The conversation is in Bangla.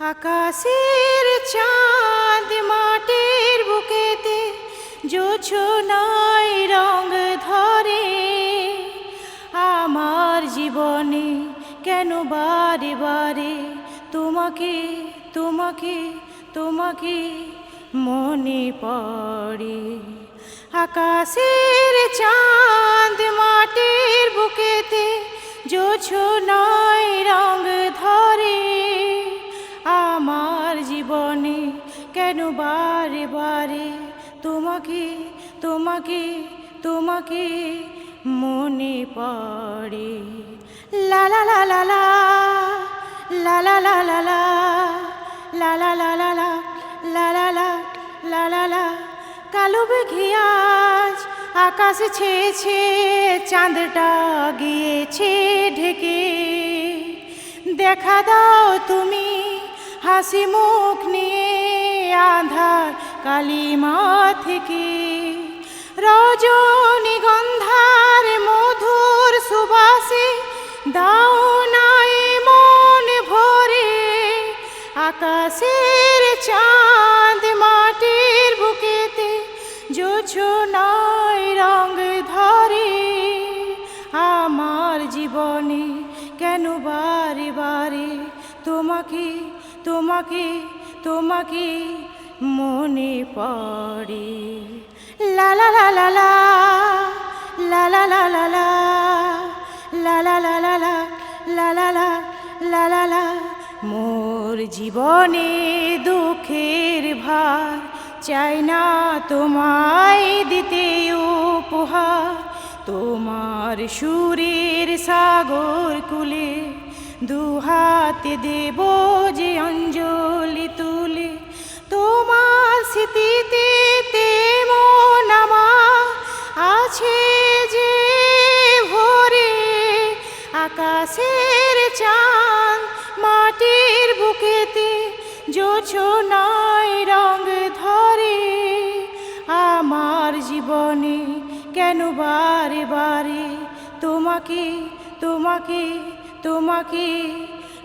আকাশের চাঁদ মাটির বুকেতে জোছনায় রং ধরে। আমার জীবনে কেন বারে বারে তোমাকে তোমাকে তোমাকে মনে পড়ে? আকাশের চাঁদ মাটির বুকেতে জোছনায় কেন বারে বারে তোমাকে তোমাকে তোমাকে মনে পড়ে লা লা লা লা লা লা লা লা লা লা লা লা লা লা কালো আকাশ ছেয়েছে চাঁদটা গিয়েছে ঢেকে দেখা দাও তুমি হাসি মুখ নিয়ে আধার কালিমা থেকে। রজনীগন্ধার মধুর সুবাসে দাও নাই মন ভরে। আকাশের চাঁদ মাটির বুকেতে জোছনায় রং ধরে। আমার জীবনে কেন বারে বারে তোমাকে তোমাকে তোমাকে মনে পড়ে লা লা লা লা লা লা লা লা লা লা মোর জীবনে দুঃখের ভার চাই না তোমায় দিতে উপহার তোমার সুরের সাগর কুলে দুহাতে দেব যে অঞ্জলি তুলে। তোমার স্মৃতিতে তেমন আছে যে ভরে আকাশের চাঁদ মাটির বুকেতে জোছো জোছনায় রং ধরে। আমার জীবনে কেন বারে বারে তোমাকে তোমাকে তোমাকে